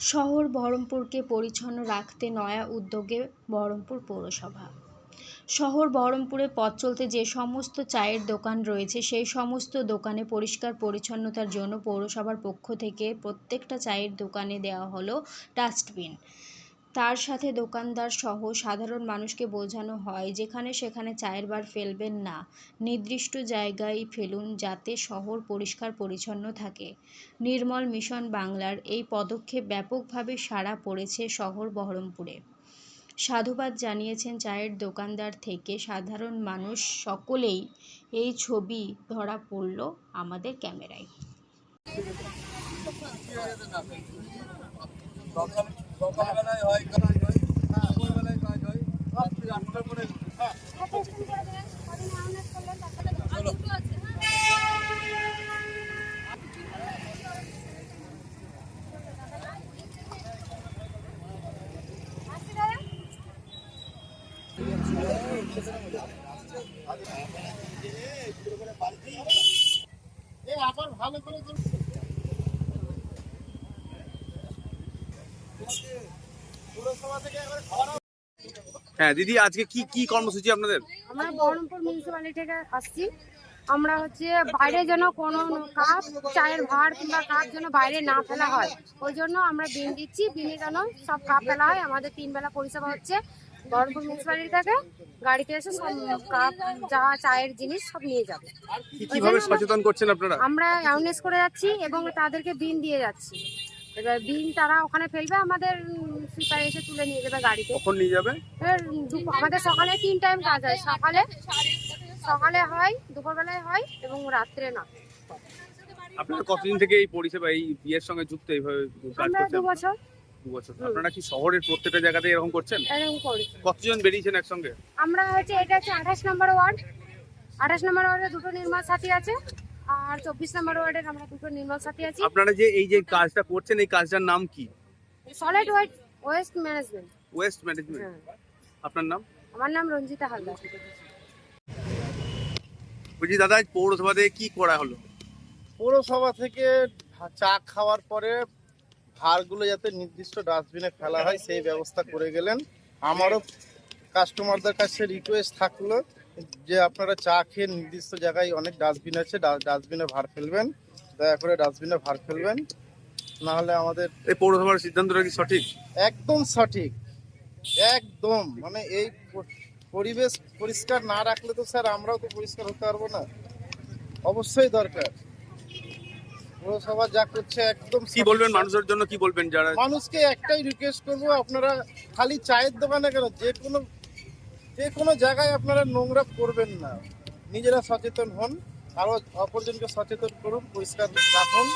শহর বহরমপুরকে পরিচ্ছন্ন রাখতে নয়া উদ্যোগে বহরমপুর পৌরসভা। শহর বহরমপুরে পথ চলতে যে সমস্ত চায়ের দোকান রয়েছে, সেই সমস্ত দোকানে পরিষ্কার পরিচ্ছন্নতার জন্য পৌরসভার পক্ষ থেকে প্রত্যেকটা চায়ের দোকানে দেওয়া হলো ডাস্টবিন। তার সাথে দোকানদার সহ সাধারণ মানুষকে বোঝানো হয়, যেখানে সেখানে চায়ের বার ফেলবেন না। নির্দিষ্ট জায়গায় ফেলুন যাতে শহর পরিষ্কার পরিচ্ছন্ন থাকে। নির্মল মিশন বাংলার এই পদক্ষেপ ব্যাপকভাবে সাড়া পড়েছে শহর বহরমপুরে। সাধুবাদ জানিয়েছেন, চায়ের দোকানদার থেকে সাধারণ মানুষ সকলেই এই ছবি ধরা পড়ল আমাদের ক্যামেরায়। সকালবেলায় হয় দুপুরবেলায় কাজ হয়। রাত্রি আটটার পরে হ্যাঁ। চলো। হ্যাঁ দিদি আজকে কি কি কর্মসূচি আপনাদের? আমরা বহরমপুর মিউনিসিপ্যালিটি থেকে আসছি। আমরা হচ্ছে বাইরে যেন কোনো কাপ চায়ের ভাঁড় কিংবা কাপ যেন বাইরে না ফেলা হয়। ওই জন্য আমরা বিন দিচ্ছি। বিনে যেন সব কাপ ফেলা হয়। আমাদের তিন বেলা পরিষেবা হচ্ছে বহরমপুর মিউনিসিপ্যালিটি থেকে। গাড়িতে এসে সব কাপ যা চায়ের জিনিস সব নিয়ে যাবে। কীভাবে সচেতন করছেন আপনারা? আমরা অ্যাওয়ারনেস করে যাচ্ছি এবং তাদেরকে বিন দিয়ে যাচ্ছি। এবার বিন তারা ওখানে ফেলবে আমাদের সুইপার এসে তুলে নিয়ে যাবে গাড়িতে। কখন নিয়ে যাবে? আমাদের সকালে তিন টাইম কাজ হয় সকালে সকালে হয় দুপুরবেলায় হয় এবং রাত্রে না। আপনারা কতদিন থেকে এই পরিষেবা এই বিয়ের সঙ্গে যুক্ত এইভাবে আমরা দু বছর দু বছর। আপনারা কি শহরের প্রত্যেকটা জায়গাতে এরকম করছেন? এরকম করি। কতজন বেরিয়েছেন একসঙ্গে? আমরা হচ্ছে এটা হচ্ছে আঠাশ নম্বর ওয়ার্ড আঠাশ নম্বর ওয়ার্ডে দুটো নির্মল সাথী আছে। আর চব্বিশ নম্বর ওয়ার্ডের আমরা দুটো নির্মল সাথী আছি। আপনারা যে এই যে কাজটা করছেন এই কাজটার নাম কি? Solid wet waste management waste management আপনার নাম? আমার নাম রঞ্জিতা হালদার। বলছি দাদা আজ পৌরসভা থেকে কি করা হলো? পৌরসভা থেকে চা খাওয়ার পরে ভারগুলো যাতে নির্দিষ্ট ডাস্টবিনে ফেলা হয় সেই ব্যবস্থা করে গেলেন। আমারও কাস্টমারদের কাছে রিকোয়েস্ট থাকল। যে আপনারা চা খেয়ে নির্দিষ্ট জায়গায় অনেক ডাস্টবিন আছে ডাস্টবিনে ভার ফেলবেন। দয়া করে ডাস্টবিনে ভার ফেলবেন। নাহলে আমাদের এই পৌরসভার সিদ্ধান্তটা কি সঠিক? একদম সঠিক। একদম। মানে এই পরিবেশ পরিষ্কার না রাখলে তো স্যার আমরাও তো পরিষ্কার হতে পারব না। অবশ্যই দরকার। পৌরসভা যা করছে একদম কি বলবেন মানুষের জন্য? কি বলবেন যারা মানুষকে একটাই রিকোয়েস্ট করব আপনারা খালি চায়ের দোকানে কেন? যে কোনো যে কোনো জায়গায় আপনারা নোংরা করবেন না। নিজেরা সচেতন হন আরও অপরজনকে সচেতন করুন, পরিষ্কার রাখুন।